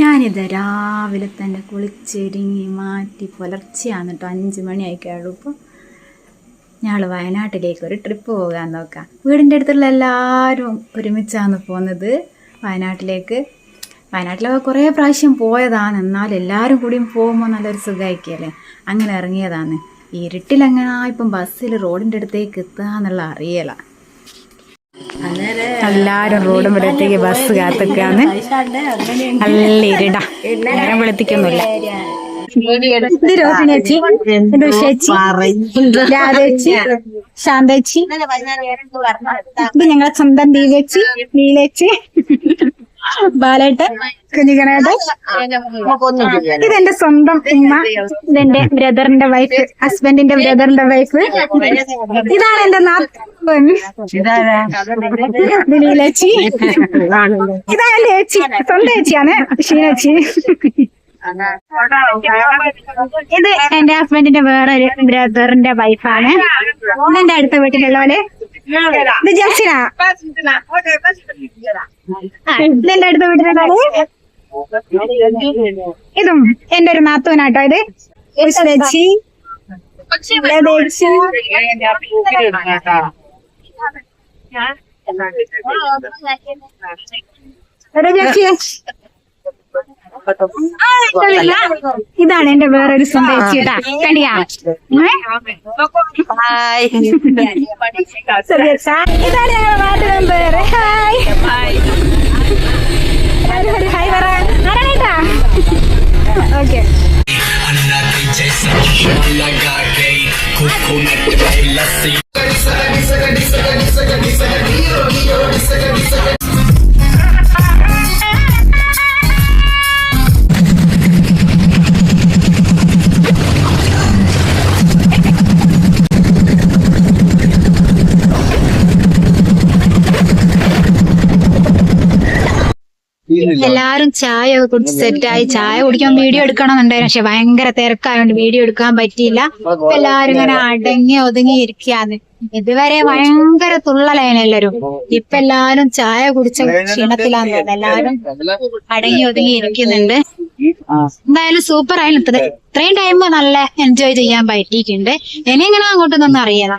ഞാനിത് രാവിലെ തന്നെ കുളിച്ചൊരുങ്ങി മാറ്റി പുലർച്ചെയാണ് കേട്ടോ അഞ്ച് മണിയായി കഴിയും ഇപ്പോൾ ഞങ്ങൾ വയനാട്ടിലേക്ക് ഒരു ട്രിപ്പ് പോകാൻ നോക്കാം. വീടിന്റെ അടുത്തുള്ള എല്ലാവരും ഒരുമിച്ചാണ് പോകുന്നത് വയനാട്ടിലേക്ക്. വയനാട്ടിലൊക്കെ കുറേ പ്രാവശ്യം പോയതാണ്. എന്നാൽ എല്ലാവരും കൂടിയും പോകുമ്പോൾ നല്ലൊരു സുഖമായിരിക്കുമല്ലേ അങ്ങനെ ഇറങ്ങിയതാണ്. ഇരുട്ടിലങ്ങനെ ഇപ്പം ബസ്സിൽ റോഡിന്റെ അടുത്തേക്ക് എത്തുക എന്നുള്ള അറിയല. എല്ലാരും റോഡ് ഇവിടത്തേക്ക് ബസ് കാത്തിക്കാന്ന് നല്ല ഇരുടാ. നേരം വെളുത്തിക്കൊന്നുമില്ല ഇത് രോഹിണി ചേച്ചി. ഇത് ഉഷേച്ചി രാധേച്ചി ശാന്തേച്ചി ഇത് ഞങ്ങളെ സ്വന്തം ദീവേച്ചി നീലേച്ചി ബാലേട്ട് കുഞ്ഞിക്കണേട്ട് ഇതെന്റെ സ്വന്തം ഉമ്മ ഇതെന്റെ ബ്രദറിന്റെ വൈഫ് ഹസ്ബൻഡിന്റെ ബ്രദറിന്റെ വൈഫ് ഇതാണ് എന്റെ നാത്തൻ. ഇത് നീലേച്ചി ഇതാ എന്റെ ഏച്ചി. സ്വന്തം ഏച്ചിയാണ് ഷീനേച്ചി ഇത് എന്റെ ഹസ്ബൻഡിന്റെ വേറൊരു ബ്രദറിന്റെ വൈഫാണ് ഇതെന്റെ അടുത്ത വീട്ടിലുള്ളവര് ഇത് ജസ്റ്റിന ഇതെന്റെ അടുത്ത വീട്ടിലുള്ളവര് ഇതും എന്റെ ഒരു നാത്തൂനാട്ടോ ഇത് ഒരു ചേച്ചി ഇതാണ് എന്റെ വേറൊരു കേട്ടാ കണ്ടിയാ? ഇതാണ് ഞങ്ങളുടെ ward member. Hi. Hi hi പറ. ആരാണേട്ടാ ഓക്കെ. लगा ചായ ഒക്കെ കുടിച്ച് സെറ്റായി ചായ കുടിക്കാൻ വീഡിയോ എടുക്കണമെന്നുണ്ടായിരുന്നു. പക്ഷെ ഭയങ്കര തിരക്കായോണ്ട് വീഡിയോ എടുക്കാൻ പറ്റിയില്ല. ഇപ്പൊ എല്ലാരും ഇങ്ങനെ അടങ്ങി ഒതുങ്ങി ഇരിക്കാന്ന് ഇതുവരെ ഭയങ്കര തുള്ളലായിരുന്നു എല്ലാരും ഇപ്പൊ എല്ലാരും ചായ കുടിച്ച ക്ഷീണത്തിലാന്ന് തോന്നുന്നു. എല്ലാരും അടങ്ങി ഒതുങ്ങി ഇരിക്കുന്നുണ്ട്. എന്തായാലും സൂപ്പർ ആയാലും ഇത്ര- ഇത്രയും ടൈം നല്ല എൻജോയ് ചെയ്യാൻ പറ്റിയിട്ടുണ്ട്. ഇനി ഇങ്ങനെ അങ്ങോട്ടൊന്നും അറിയാം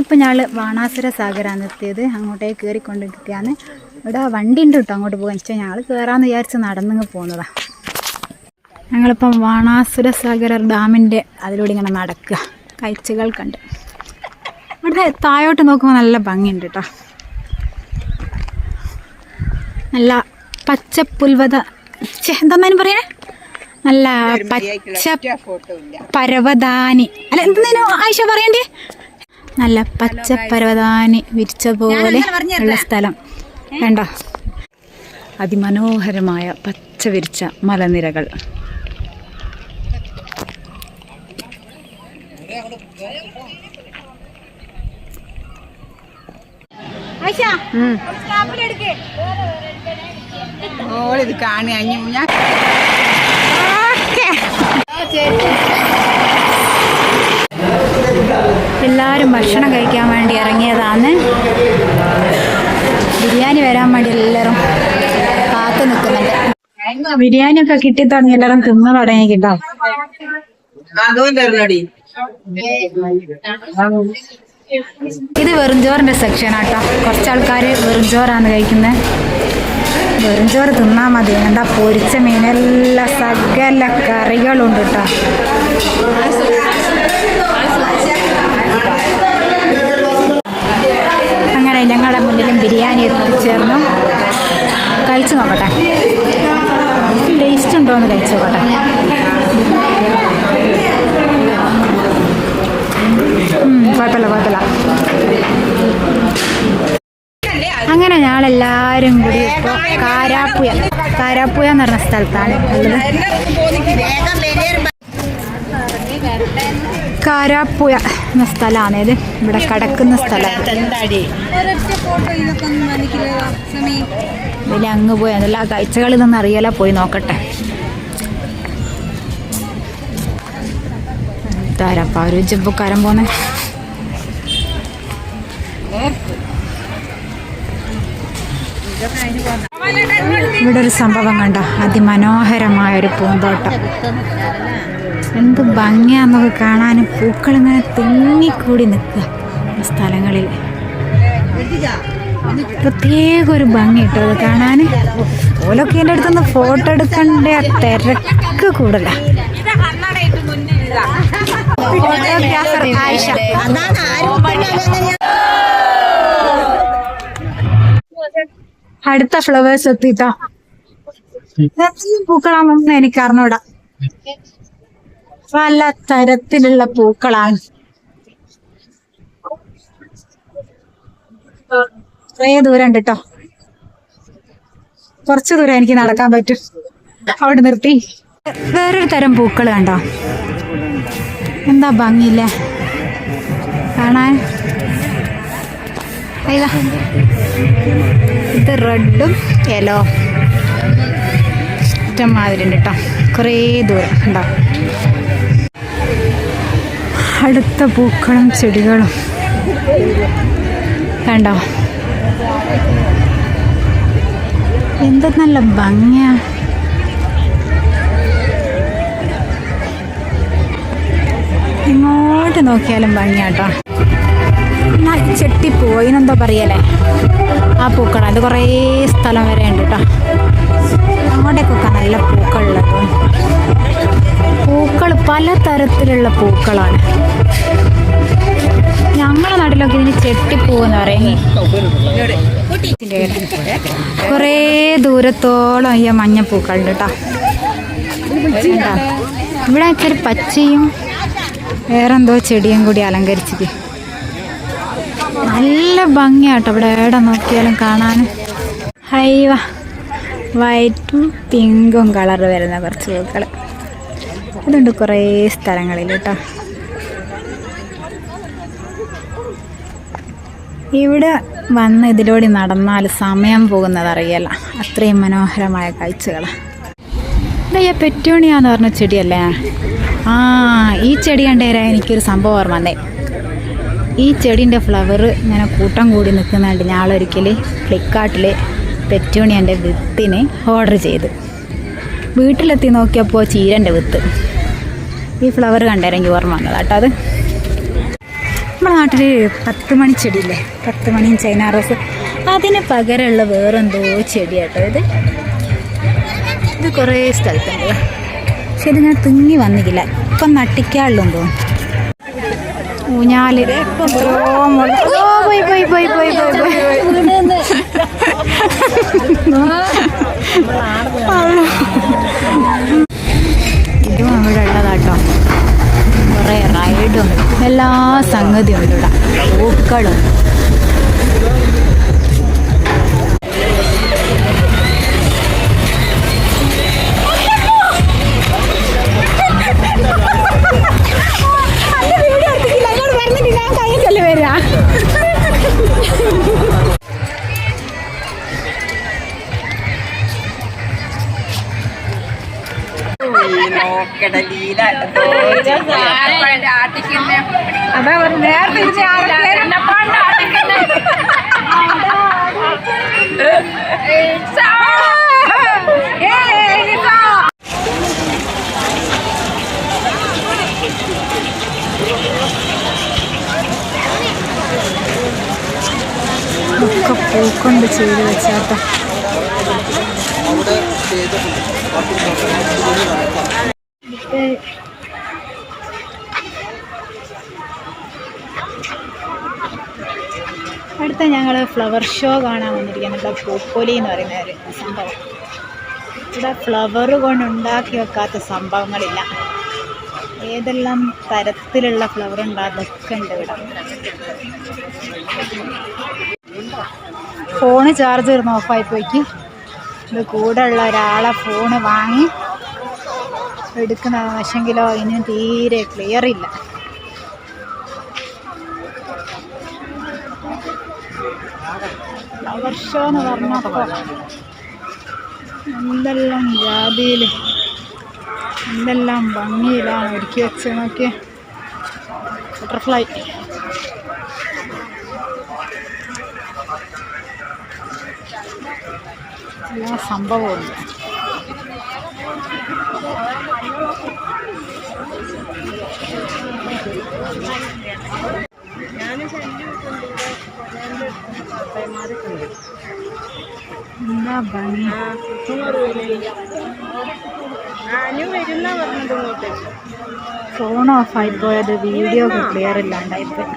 ഇപ്പം ഞങ്ങൾ ബാണാസുര സാഗരാന്ന് എത്തിയത്. അങ്ങോട്ടേക്ക് കയറിക്കൊണ്ടിരിക്കുകയാണ് ഇവിടെ വണ്ടി ഉണ്ട് കേട്ടോ അങ്ങോട്ട് പോകാൻ. വെച്ചാൽ ഞങ്ങൾ കയറാമെന്ന് വിചാരിച്ച് നടന്നിങ്ങ് പോകുന്നതാ ഞങ്ങളിപ്പം വാണാസുര സാഗര ഡാമിന്റെ അതിലൂടെ ഇങ്ങനെ നടക്കുക. കാഴ്ചകൾ കണ്ട്. ഇവിടെ താഴോട്ട് നോക്കുമ്പോൾ നല്ല ഭംഗിയുണ്ട് കേട്ടോ നല്ല പച്ച പുൽവത എന്താന്നതിന് പറയണേ? നല്ല പച്ച പരവതാനി. അല്ല എന്തെങ്കിലും ആയിഷ പറയണ്ടേ? നല്ല പച്ച പരവതാനി വിരിച്ച പോലെ ഉള്ള സ്ഥലം. വേണ്ട. അതിമനോഹരമായ പച്ച വിരിച്ച മലനിരകൾ ഓളിത് കാണുക ഞാൻ എല്ലാവരും ഭക്ഷണം കഴിക്കാൻ വേണ്ടി ഇറങ്ങിയതാണ് ബിരിയാണി വരാൻ വേണ്ടി എല്ലാവരും കാത്തു നിൽക്കുന്നുണ്ട്. ബിരിയാണി ഒക്കെ കിട്ടി തുടങ്ങി എല്ലാവരും തിന്നു തുടങ്ങി കിട്ടോ ഇത് വെറുംചോറിന്റെ സെക്ഷൻ ആട്ടോ. കുറച്ച് ആൾക്കാർ വെറുംചോറാണ് കഴിക്കുന്നത് വെറുംചോറ് തിന്നാ മതി. എന്താ പൊരിച്ച മീനെല്ലാം സകല കറികളുണ്ട് കേട്ടോ അങ്ങനെ ഞങ്ങളുടെ ബിരിയാണി എത്തിച്ചേർന്നു കഴിച്ചു നോക്കട്ടെ. ടേസ്റ്റ് ഉണ്ടോ എന്ന് കഴിച്ചു നോക്കട്ടെ. കുഴപ്പമില്ല കുഴപ്പമില്ല. അങ്ങനെ ഞങ്ങളെല്ലാവരും കൂടി ഇപ്പോൾ കാരാപ്പുയ കാരാപ്പുയ എന്ന് പറഞ്ഞ സ്ഥലത്താണ് കാരാപ്പുയ എന്ന സ്ഥലമാണ്. ഇത് ഇവിടെ കിടക്കുന്ന സ്ഥലം. ഇതിൽ അങ്ങ് പോയി. അതല്ല കാഴ്ചകൾ ഇതൊന്നും അറിയാലോ? പോയി നോക്കട്ടെ. താരപ്പ ഒരു ജബ്ബുക്കാരൻ പോന്നെ. ഇവിടെ ഒരു സംഭവം കണ്ട? അതിമനോഹരമായ ഒരു പൂന്തോട്ടം. എന്ത് ഭംഗിയാന്നൊക്കെ കാണാനും പൂക്കളിങ്ങനെ തിങ്ങിക്കൂടി നിൽക്കുക സ്ഥലങ്ങളിൽ. പ്രത്യേക ഒരു ഭംഗി കിട്ടും അത് കാണാൻ ഓലൊക്കെ എന്റെ അടുത്തുനിന്ന് ഫോട്ടോ എടുക്കേണ്ട ആ തിരക്ക് കൂടുതല ഫോട്ടോഗ്രാഫർ ആയിഷ അടുത്ത ഫ്ലവേഴ്സ് എത്തിട്ടോ പൂക്കളാണെന്ന് എനിക്ക് അറിഞ്ഞൂടാ. പല തരത്തിലുള്ള പൂക്കളാണ്. കുറേ ദൂരം ഉണ്ട് കേട്ടോ കുറച്ച് ദൂരം എനിക്ക് നടക്കാൻ പറ്റും. അവിടെ നിർത്തി. വേറൊരു തരം പൂക്കൾ കണ്ടോ? എന്താ ഭംഗിയില്ലേ? കാണാൻ? ഇതാ റെഡും യെല്ലോ. ഇഷ്ടംമാതിരി ഉണ്ട് കേട്ടോ. കുറേ ദൂരം ഉണ്ടോ? അടുത്ത പൂക്കളും ചെടികളും. കണ്ടോ? എന്ത് നല്ല ഭംഗിയാ. എങ്ങോട്ട് നോക്കിയാലും ഭംഗിയാട്ടോ. ചെട്ടിപ്പൂ അതിനെന്തോ പറയല്ലേ? ആ പൂക്കളം. അത് കുറേ സ്ഥലം വരെ ഉണ്ട് കേട്ടോ. പല തരത്തിലുള്ള പൂക്കളാണ്. ഞങ്ങളെ നാട്ടിലൊക്കെ ഇതിന് ചെട്ടിപ്പൂ എന്ന് പറയുന്നത്. കുറേ ദൂരത്തോളം ഈ മഞ്ഞപ്പൂക്കളുണ്ട് കേട്ടോ? ഇവിടെ ഇച്ചിരി പച്ചയും വേറെന്തോ ചെടിയും കൂടി അലങ്കരിച്ചത് നല്ല ഭംഗിയാട്ടോ ഇവിടെ എവിടെ നോക്കിയാലും കാണാൻ. ഹൈവ വൈറ്റും പിങ്കും കളർ വരുന്ന കുറച്ച് പൂക്കൾ അതുണ്ട് കുറേ സ്ഥലങ്ങളിൽ കേട്ടോ. ഇവിടെ വന്ന് ഇതിലൂടെ നടന്നാൽ സമയം പോകുന്നത് അറിയല്ല അത്രയും മനോഹരമായ കാഴ്ചകളാണ് ഇതയ്യ പെറ്റോണിയാന്ന് പറഞ്ഞ ചെടിയല്ലേ? ആ ഈ ചെടി കണ്ടേരാ എനിക്കൊരു സംഭവം ഓർമ്മ വന്നേ. ഈ ചെടീന്റെ ഫ്ലവർ ഇങ്ങനെ കൂട്ടം കൂടി നിൽക്കുന്നുണ്ട്. ഞാളൊരിക്കൽ ഫ്ലിപ്കാർട്ടിൽ പെറ്റൂണിയന്റെ വിത്തിനെ ഓർഡർ ചെയ്ത്. വീട്ടിലെത്തി നോക്കിയപ്പോൾ ചീരന്റെ വിത്ത്. ഈ ഫ്ലവർ കണ്ടേരെങ്കിൽ ഓർമ്മ വന്നത് കേട്ടോ അത്. നമ്മുടെ നാട്ടിൽ പത്ത് മണി ചെടിയില്ലേ? പത്ത് മണിയും ചൈന റോസ് അതിന് പകരമുള്ള വേറെന്തോ ചെടി കേട്ടോ ഇത്. ഇത് കുറേ സ്ഥലത്തുണ്ട്. പക്ഷെ ഇതിങ്ങനെ തിങ്ങി വന്നിക്കില്ല. ഇപ്പം നട്ടിക്കാളും തോന്നുന്നു ഊഞ്ഞാൽ എത്രയോ ഓ, പോയി പോയി പോയി പോയി പോയി പോയി. റൈഡും എല്ലാ സംഗതിയും ഉണ്ട് ഇവിടെ പൂക്കളും അതാ പറഞ്ഞു നേരത്തെ ഇത്. ഒക്കെ പൂക്കൊണ്ട് ചെയ്ത് വെച്ചാട്ടോ. അടുത്ത ഞങ്ങൾ ഫ്ലവർ ഷോ കാണാൻ വന്നിരിക്കുന്നത് പൂപ്പൊലി എന്ന് പറയുന്ന ഒരു സംഭവം. ഇവിടെ ഫ്ലവർ കൊണ്ട് ഉണ്ടാക്കി വെക്കാത്ത സംഭവങ്ങളില്ല. ഏതെല്ലാം തരത്തിലുള്ള ഫ്ലവർ ഉണ്ടാതൊക്കെ ഉണ്ട് ഇവിടെ. ഫോണ് ചാർജ് തീർന്ന് ഓഫായി പോയിക്ക്. ഇത് കൂടെ ഉള്ള ഒരാളെ ഫോണ് വാങ്ങി. എടുക്കുന്ന ആശങ്കിലോ അതിന് തീരെ ക്ലിയർ ഇല്ല. വർഷം എന്ന് പറഞ്ഞപ്പോൾ എന്തെല്ലാം ജാതിയിൽ എന്തെല്ലാം ഭംഗിയിലാണ് ഒരുക്കി വെച്ച് നോക്കിയ. ബട്ടർഫ്ലൈ എല്ലാ എന്താ ഭംഗി ഫോൺ ഓഫായി പോയത്. Video clear ഇല്ലാണ്ടായിപ്പോയി